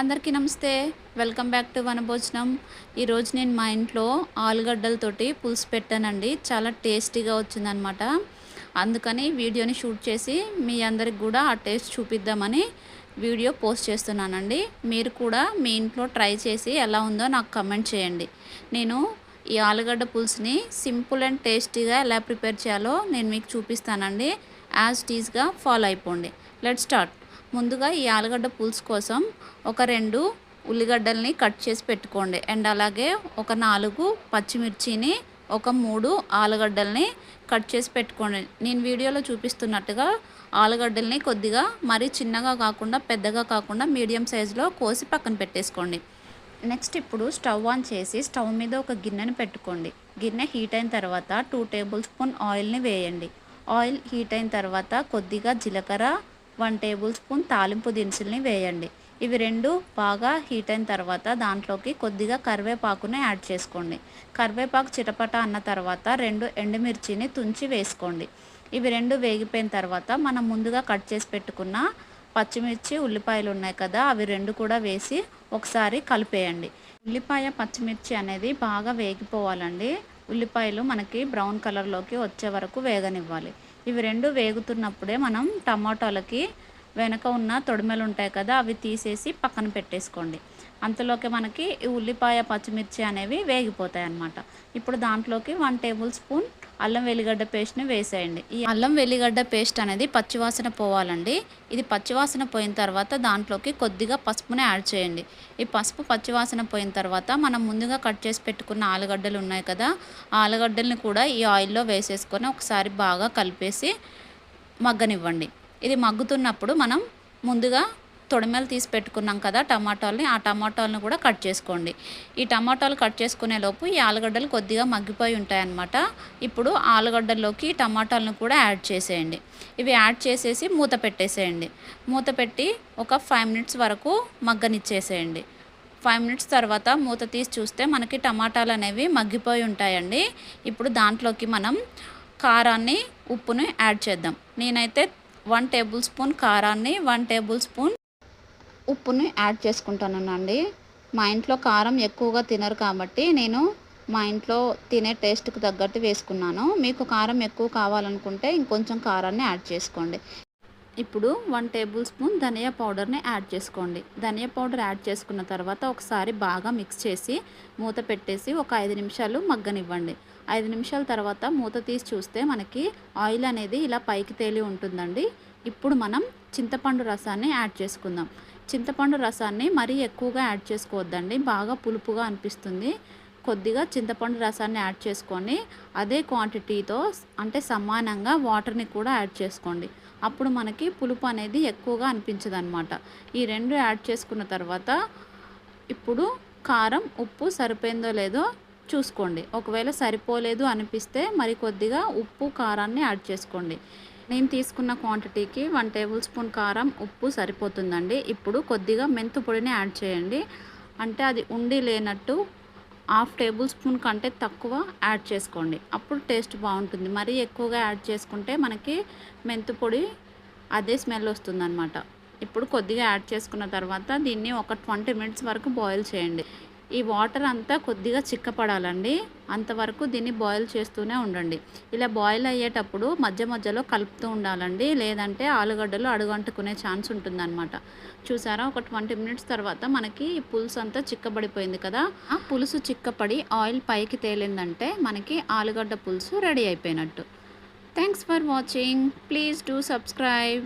అందరికీ నమస్తే. Welcome back to వనభోజనం. ఈరోజు నేను మా ఇంట్లో ఆలుగడ్డలతోటి పులుసు పెట్టానండి. చాలా టేస్టీగా వచ్చిందనమాట అందుకని వీడియోని షూట్ చేసి మీ అందరికి కూడా ఆ టేస్ట్ చూపిద్దామని వీడియో పోస్ట్ చేస్తున్నానండి. మీరు కూడా మీ ఇంట్లో ట్రై చేసి ఎలా ఉందో నాకు కమెంట్ చేయండి. నేను ఈ ఆలుగడ్డ పులుసుని సింపుల్ అండ్ టేస్టీగా ఎలా ప్రిపేర్ చేయాలో నేను మీకు చూపిస్తానండి. యాజ్ టీజ్గా ఫాలో అయిపోండి. Let start. ముందుగా ఈ ఆలుగడ్డ పులుసు కోసం ఒక రెండు ఉల్లిగడ్డల్ని కట్ చేసి పెట్టుకోండి. అండ్ అలాగే ఒక నాలుగు పచ్చిమిర్చిని ఒక మూడు ఆలుగడ్డల్ని కట్ చేసి పెట్టుకోండి. నేను వీడియోలో చూపిస్తున్నట్టుగా ఆలుగడ్డల్ని కొద్దిగా మరీ చిన్నగా కాకుండా పెద్దగా కాకుండా మీడియం సైజులో కోసి పక్కన పెట్టేసుకోండి. నెక్స్ట్ ఇప్పుడు స్టవ్ ఆన్ చేసి స్టవ్ మీద ఒక గిన్నెని పెట్టుకోండి. గిన్నె హీట్ అయిన తర్వాత టూ టేబుల్ స్పూన్ ఆయిల్ని వేయండి. ఆయిల్ హీట్ అయిన తర్వాత కొద్దిగా జీలకర్ర వన్ టేబుల్ స్పూన్ తాలింపు దినుసుల్ని వేయండి. ఇవి రెండు బాగా హీట్ అయిన తర్వాత దాంట్లోకి కొద్దిగా కరివేపాకుని యాడ్ చేసుకోండి. కరివేపాకు చిటపట అన్న తర్వాత రెండు ఎండుమిర్చిని తుంచి వేసుకోండి. ఇవి రెండు వేగిపోయిన తర్వాత మనం ముందుగా కట్ చేసి పెట్టుకున్న పచ్చిమిర్చి ఉల్లిపాయలు ఉన్నాయి కదా అవి రెండు కూడా వేసి ఒకసారి కలిపేయండి. ఉల్లిపాయ పచ్చిమిర్చి అనేది బాగా వేగిపోవాలండి. ఉల్లిపాయలు మనకి బ్రౌన్ కలర్లోకి వచ్చే వరకు వేగనివ్వాలి. ఇవి రెండు వేగుతున్నప్పుడే మనం టమాటాలకి వెనక ఉన్న తొడిమెలు ఉంటాయి కదా అవి తీసేసి పక్కన పెట్టేసుకోండి. అంతలోకి మనకి ఈ ఉల్లిపాయ పచ్చిమిర్చి అనేవి వేగిపోతాయి అన్నమాట ఇప్పుడు దాంట్లోకి వన్ టేబుల్ స్పూన్ అల్లం వెల్లిగడ్డ పేస్ట్ని వేసేయండి. ఈ అల్లం వెల్లిగడ్డ పేస్ట్ అనేది పచ్చివాసన పోవాలండి. ఇది పచ్చివాసన పోయిన తర్వాత దాంట్లోకి కొద్దిగా పసుపుని యాడ్ చేయండి. ఈ పసుపు పచ్చివాసన పోయిన తర్వాత మనం ముందుగా కట్ చేసి పెట్టుకున్న ఆలుగడ్డలు ఉన్నాయి కదా ఆలుగడ్డల్ని కూడా ఈ ఆయిల్లో వేసేసుకొని ఒకసారి బాగా కలిపేసి మగ్గనివ్వండి. ఇది మగ్గుతున్నప్పుడు మనం ముందుగా తొడిమెలు తీసి పెట్టుకున్నాం కదా టమాటాలని ఆ టమాటాలను కూడా కట్ చేసుకోండి. ఈ టమాటాలు కట్ చేసుకునే లోపు ఈ ఆలుగడ్డలు కొద్దిగా మగ్గిపోయి ఉంటాయన్నమాట. ఇప్పుడు ఆలుగడ్డల్లోకి టమాటాలను కూడా యాడ్ చేసేయండి. ఇవి యాడ్ చేసేసి మూత పెట్టేసేయండి. మూత పెట్టి ఒక ఫైవ్ మినిట్స్ వరకు మగ్గనిచ్చేసేయండి. ఫైవ్ మినిట్స్ తర్వాత మూత తీసి చూస్తే మనకి టమాటాలు అనేవి మగ్గిపోయి ఉంటాయండి. ఇప్పుడు దాంట్లోకి మనం కారాన్ని ఉప్పుని యాడ్ చేద్దాం. నేనైతే వన్ టేబుల్ స్పూన్ కారాన్ని వన్ టేబుల్ స్పూన్ ఉప్పుని యాడ్ చేసుకుంటానండి. మా ఇంట్లో కారం ఎక్కువగా తినరు కాబట్టి నేను మా ఇంట్లో తినే టేస్ట్కి తగ్గట్టు వేసుకున్నాను. మీకు కారం ఎక్కువ కావాలనుకుంటే ఇంకొంచెం కారాన్ని యాడ్ చేసుకోండి. ఇప్పుడు వన్ టేబుల్ స్పూన్ ధనియా పౌడర్ని యాడ్ చేసుకోండి. ధనియా పౌడర్ యాడ్ చేసుకున్న తర్వాత ఒకసారి బాగా మిక్స్ చేసి మూత పెట్టేసి ఒక ఐదు నిమిషాలు మగ్గనివ్వండి. ఐదు నిమిషాల తర్వాత మూత తీసి చూస్తే మనకి ఆయిల్ అనేది ఇలా పైకి తేలి ఉంటుందండి. ఇప్పుడు మనం చింతపండు రసాన్ని యాడ్ చేసుకుందాం. చింతపండు రసాన్ని మరీ ఎక్కువగా యాడ్ చేసుకోవద్దండి. బాగా పులుపుగా అనిపిస్తుంది. కొద్దిగా చింతపండు రసాన్ని యాడ్ చేసుకొని అదే క్వాంటిటీతో అంటే సమానంగా వాటర్ని కూడా యాడ్ చేసుకోండి. అప్పుడు మనకి పులుపు అనేది ఎక్కువగా అనిపించదు అనమాట ఈ రెండు యాడ్ చేసుకున్న తర్వాత ఇప్పుడు కారం ఉప్పు సరిపోయిందో లేదో చూసుకోండి. ఒకవేళ సరిపోలేదు అనిపిస్తే మరి కొద్దిగా ఉప్పు కారాన్ని యాడ్ చేసుకోండి. నేను తీసుకున్న క్వాంటిటీకి వన్ టేబుల్ స్పూన్ కారం ఉప్పు సరిపోతుందండి. ఇప్పుడు కొద్దిగా మెంతు పొడిని యాడ్ చేయండి. అంటే అది ఉండి లేనట్టు హాఫ్ టేబుల్ స్పూన్ కంటే తక్కువ యాడ్ చేసుకోండి. అప్పుడు టేస్ట్ బాగుంటుంది. మరీ ఎక్కువగా యాడ్ చేసుకుంటే మనకి మెంతు పొడి అదే స్మెల్ వస్తుందన్నమాట. ఇప్పుడు కొద్దిగా యాడ్ చేసుకున్న తర్వాత దీన్ని ఒక ట్వంటీ మినిట్స్ వరకు బాయిల్ చేయండి. ఈ వాటర్ అంతా కొద్దిగా చిక్కపడాలండి. అంతవరకు దీన్ని బాయిల్ చేస్తూనే ఉండండి. ఇలా బాయిల్ అయ్యేటప్పుడు మధ్య మధ్యలో కలుపుతూ ఉండాలండి. లేదంటే ఆలుగడ్డలు అడుగంటుకునే ఛాన్స్ ఉంటుందన్నమాట. చూసారా? ఒక ట్వంటీ మినిట్స్ తర్వాత మనకి ఈ పులుసు అంతా చిక్కబడిపోయింది కదా? ఆ పులుసు చిక్కపడి ఆయిల్ పైకి తేలిందంటే మనకి ఆలుగడ్డ పులుసు రెడీ అయిపోయినట్టు. Thanks for watching. Please do subscribe.